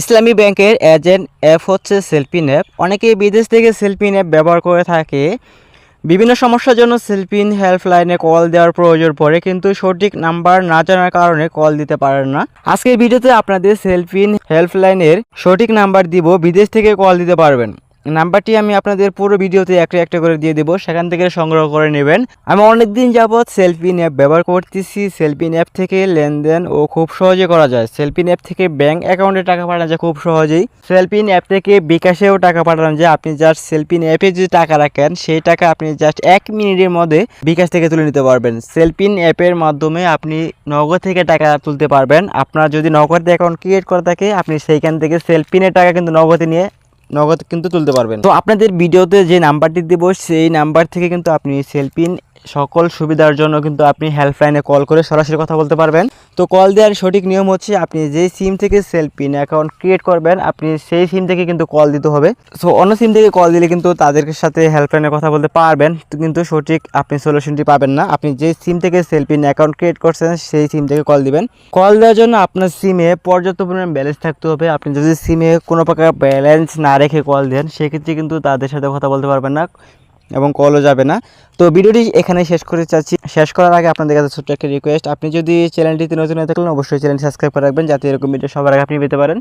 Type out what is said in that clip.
ইসলামী ব্যাংকের agent app হচ্ছে Cellfin app. অনেকেই বিদেশ থেকে সেলফিন অ্যাপ ব্যবহার করে থাকে। বিভিন্ন সমস্যার জন্য সেলফিন হেল্পলাইনে কল দেওয়ার প্রয়োজন পড়ে, কিন্তু সঠিক নাম্বার না জানার কারণে কল দিতে পারেন না। আজকের ভিডিওতে আপনাদের সেলফিন হেল্পলাইনের সঠিক নাম্বার দিব। বিদেশ থেকে কল দিতে পারবেন। নাম্বারটি আমি আপনাদের পুরো ভিডিওতে একটা একটা করে দিয়ে দেবো, সেখান থেকে সংগ্রহ করে নেবেন। আমি অনেকদিন যাবৎ সেলফিন অ্যাপ ব্যবহার করতেছি সেলফিন অ্যাপ থেকে লেনদেন ও খুব সহজে করা যায়। সেলফিন অ্যাপ থেকে ব্যাংক অ্যাকাউন্টে টাকা পাঠানো যায় খুব সহজেই। সেলফিন অ্যাপ থেকে বিকাশেও টাকা পাঠানো যায়। আপনি জাস্ট সেলফিন অ্যাপে যে টাকা রাখেন, সেই টাকা আপনি জাস্ট এক মিনিটের মধ্যে বিকাশ থেকে তুলে নিতে পারবেন। সেলফিন অ্যাপের মাধ্যমে আপনি নগদ থেকে টাকা তুলতে পারবেন। আপনার যদি নগদ অ্যাকাউন্ট ক্রিয়েট করা থাকে, আপনি সেইখান থেকে সেলফিনের টাকা কিন্তু নগদে নিয়ে নগদ কিন্তু তুলতে পারবেন। তো আপনাদের ভিডিওতে যে নাম্বারটি দেবো, সেই নাম্বার থেকে কিন্তু আপনি সেলফিন সকল সুবিধার জন্য কিন্তু আপনি হেল্পলাইনে কল করে সরাসরি কথা বলতে পারবেন। তো কল দেওয়ার সঠিক নিয়ম হচ্ছে আপনি যেই সিম থেকে সেলফিন অ্যাকাউন্ট ক্রিয়েট করবেন, আপনি সেই সিম থেকে কিন্তু কল দিতে হবে। সো অন্য সিম থেকে কল দিলে কিন্তু তাদের সাথে হেল্পলাইনে কথা বলতে পারবেন। কিন্তু সঠিক আপনি সলিউশনটি পাবেন না। আপনি যে সিম থেকে সেলফিন অ্যাকাউন্ট ক্রিয়েট করছেন, সেই সিম থেকে কল দিবেন। কল দেওয়ার জন্য আপনার সিমে পর্যাপ্ত পরিমাণ ব্যালেন্স থাকতে হবে। আপনি যদি সিমে কোনো প্রকার ব্যালেন্স না রেখে কল দেন, সেক্ষেত্রে কিন্তু তাদের সাথে কথা বলতে পারবেন না। এবং কলও যাবে না। তো ভিডিওটি এখানে শেষ করে চাচ্ছি। শেষ করার আগে আপনাদের কাছে ছোট্ট একটা রিকোয়েস্ট আপনি যদি চ্যানেলটিতে নতুন হয়ে থাকলেন অবশ্যই চ্যানেল সাবস্ক্রাইব করে রাখবেন, যাতে এরকম ভিডিও সবার আগে আপনি পেতে পারেন।